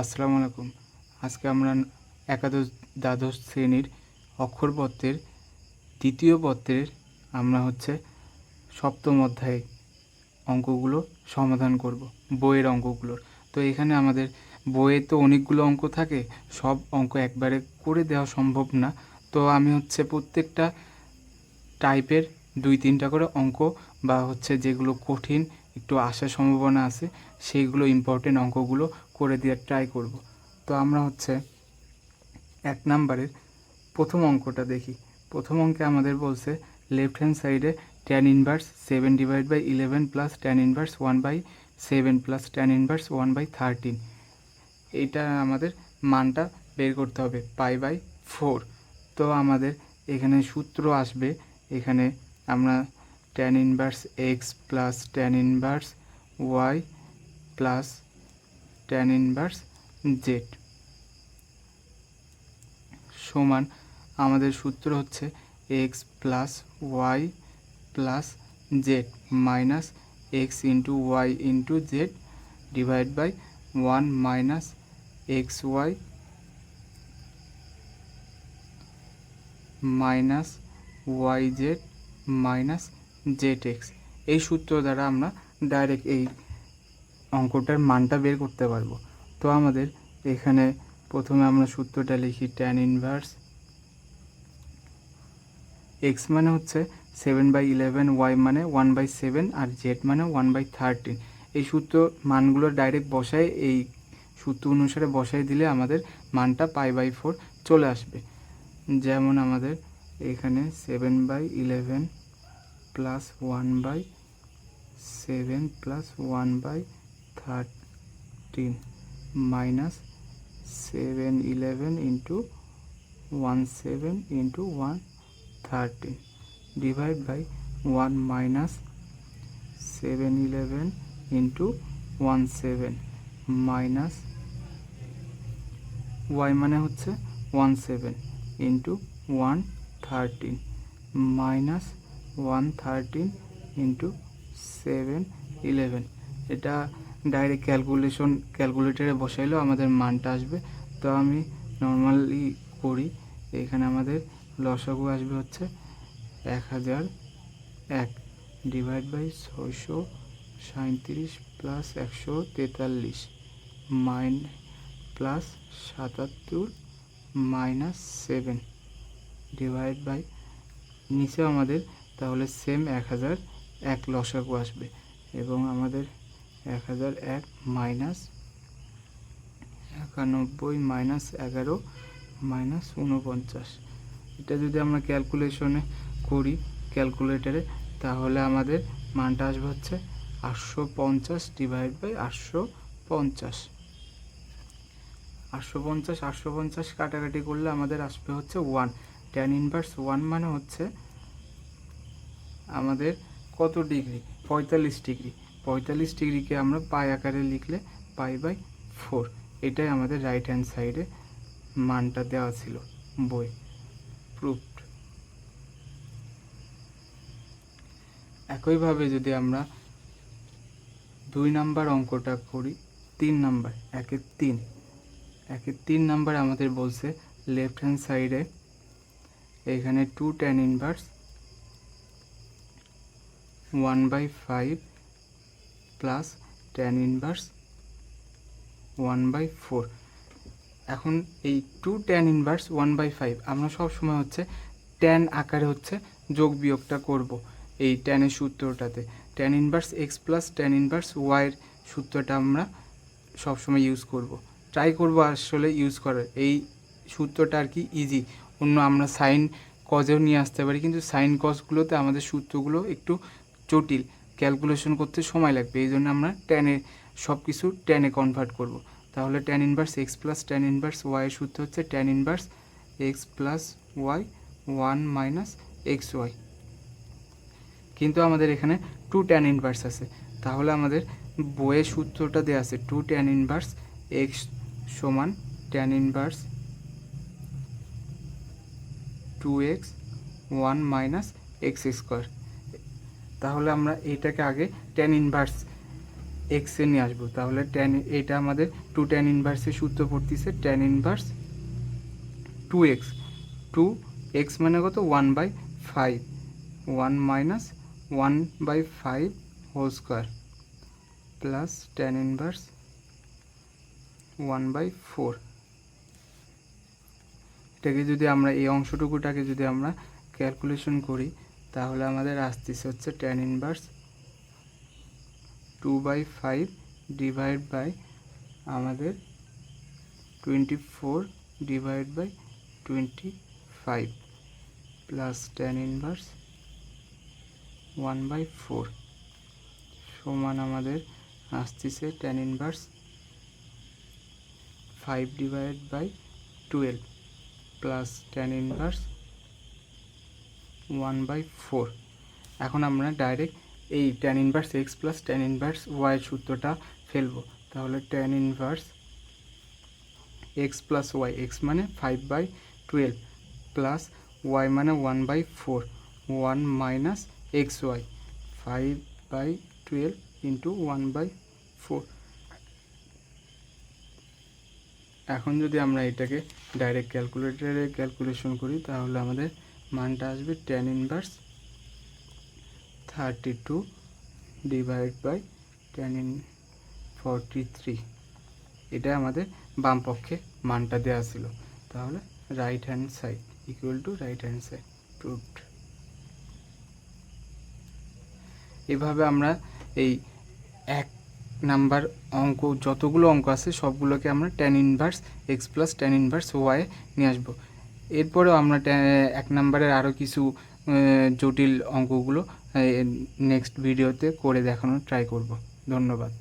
আসসালামু আলাইকুম। আজকে আমরা একাদশ দ্বাদশ শ্রেণির অক্ষরপত্রের দ্বিতীয় পত্রের আমরা হচ্ছে সপ্তম অধ্যায়ে অঙ্কগুলো সমাধান করব, বইয়ের অঙ্কগুলোর। তো এখানে আমাদের বইয়ে তো অনেকগুলো অঙ্ক থাকে, সব অঙ্ক একবারে করে দেওয়া সম্ভব না। তো আমি হচ্ছে প্রত্যেকটা টাইপের দুই তিনটা করে অঙ্ক বা হচ্ছে যেগুলো কঠিন, একটু আসার সম্ভাবনা আছে, সেইগুলো ইম্পর্টেন্ট অঙ্কগুলো করে দেওয়ার ট্রাই করব। তো আমরা হচ্ছে এক নাম্বারের প্রথম অঙ্কটা দেখি। প্রথম অঙ্কে আমাদের বলছে লেফট হ্যান্ড সাইডে tan inverse seven divide by eleven plus tan inverse one by seven plus tan inverse one by thirteen এইটা আমাদের মানটা বের করতে হবে পাই বাই ফোর তো আমাদের এখানে সূত্র আসবে, এখানে আমরা tan inverse X plus tan inverse Y plus tan inverse Z সমান আমাদের সূত্র হচ্ছে X plus Y plus Z minus X into Y into Z divide by one minus X Y minus Y Z minus Z X এই সূত্র দ্বারা আমরা direct এই অঙ্কটার মানটা বের করতে পারব। তো আমাদের এখানে প্রথমে আমরা সূত্রটা লিখি ট্যান ইনভার্স এক্স মানে হচ্ছে সেভেন বাই ইলেভেন ওয়াই মানে ওয়ান বাই সেভেন আর জেড মানে ওয়ান বাই থার্টিন এই সূত্র মানগুলো ডাইরেক্ট বসায়, এই সূত্র অনুসারে বসাই দিলে আমাদের মানটা পাই বাই ফোর চলে আসবে। যেমন আমাদের এখানে seven by eleven plus one by seven plus one by thirteen minus seven eleven into one seven into one thirteen divide by one minus seven eleven into one seven minus Y মানে হচ্ছে one seven into one thirteen minus one thirteen into seven eleven এটা direct calculation ক্যালকুলেটারে বসাইলেও আমাদের মানটা আসবে। তো আমি নর্মালি করি, এখানে আমাদের লসাগু আসবে হচ্ছে এক হাজার এক ডিভাইড বাই ছয়শো সাঁত্রিশ প্লাস একশো তেতাল্লিশ মাইন প্লাস সাতাত্তর মাইনাস সেভেন ডিভাইড বাই নিচেও আমাদের তাহলে সেম এক হাজার এক লসাগু আসবে। এবং আমাদের এক হাজার এক মাইনাস একানব্বই মাইনাস এগারো মাইনাস উনপঞ্চাশ এটা যদি আমরা ক্যালকুলেশনে করি, ক্যালকুলেটারে, তাহলে আমাদের মানটা আসবে হচ্ছে আটশো পঞ্চাশ ডিভাইড বাই আটশো পঞ্চাশ। আটশো পঞ্চাশ আটশো পঞ্চাশ কাটাকাটি করলে আমাদের আসবে হচ্ছে ওয়ান। ট্যান ইনভার্স ওয়ান মানে হচ্ছে আমাদের কত ডিগ্রি? পঁয়তাল্লিশ ডিগ্রি। পঁয়তাল্লিশ ডিগ্রিকে আমরা পাই আকারে লিখলে পাই বাই ফোর। এটাই আমাদের রাইট হ্যান্ড সাইডে মানটা দেওয়া ছিল, বই। প্রুফড একইভাবে যদি আমরা দুই নাম্বার অঙ্কটা করি, তিন নাম্বার একের তিন। একের তিন নাম্বার আমাদের বলছে লেফট হ্যান্ড সাইডে এখানে two tan inverse one by five plus tan inverse one by four এখন এই two tan inverse one by five আমরা সব সময় হচ্ছে ট্যান আকারে হচ্ছে যোগ বিয়োগটা করব এই ট্যানের সূত্রটাতে। Tan inverse X plus tan inverse ওয়াইয়ের সূত্রটা আমরা সবসময় ইউজ করব। ট্রাই করব আসলে ইউজ করার। এই সূত্রটা আর কি ইজি অন্য আমরা সাইন কজেও নিয়ে আসতে পারি, কিন্তু সাইন কজগুলোতে আমাদের সূত্রগুলো একটু জটিল। ক্যালকুলেশন করতে সময় লাগবে। এই জন্য আমরা ট্যানে সব কিছু ট্যানে কনভার্ট করব। তাহলে tan inverse X plus tan inverse ওয়াইয়ের সূত্র হচ্ছে tan inverse X plus Y one minus X Y কিন্তু আমাদের এখানে টু ট্যান ইনভার্স আছে। তাহলে আমাদের বইয়ের সূত্রটা দেওয়া আছে টু ট্যান ইনভার্স এক্স সমান tan inverse two X one minus X square তাহলে আমরা এইটাকে আগে ট্যান ইনভার্স এক্সে নিয়ে আসব। তাহলে ট্যান এটা আমাদের টু ট্যান ইনভার্সের সূত্র পড়তেছে tan inverse two X two X মানে কত? One by five one minus one by five whole square plus tan inverse one by four এটাকে যদি আমরা, এই অংশটুকুটাকে যদি আমরা ক্যালকুলেশন করি তাহলে আমাদের আসতেছে হচ্ছে tan inverse two by five divide by আমাদের twenty four divide by twenty five plus tan inverse one by four সমান আমাদের আসতেছে tan inverse five divide by twelve plus tan inverse one by four. এখন আমরা direct এই tan inverse X plus tan inverse Y সূত্রটা ফেলব। তাহলে tan inverse X plus Y X মানে five by twelve plus Y মানে one by four one minus x y five by twelve into one by four এখন যদি আমরা এটাকে direct ক্যালকুলেটরে calculation করি, তাহলে আমাদের মানটা আসবে tan inverse thirty two divide by ten in forty three এটা আমাদের বাম পক্ষে মানটা দেওয়া ছিল। তাহলে right hand side equal to right hand side proved এভাবে আমরা এই এক নাম্বার অঙ্ক, যতগুলো অঙ্ক আছে সবগুলোকে আমরা tan inverse x plus tan inverse y নিয়ে আসব। এরপরেও আমরা এক নম্বরের আরও কিছু জটিল অঙ্কগুলো নেক্সট ভিডিওতে করে দেখানোর ট্রাই করব। ধন্যবাদ।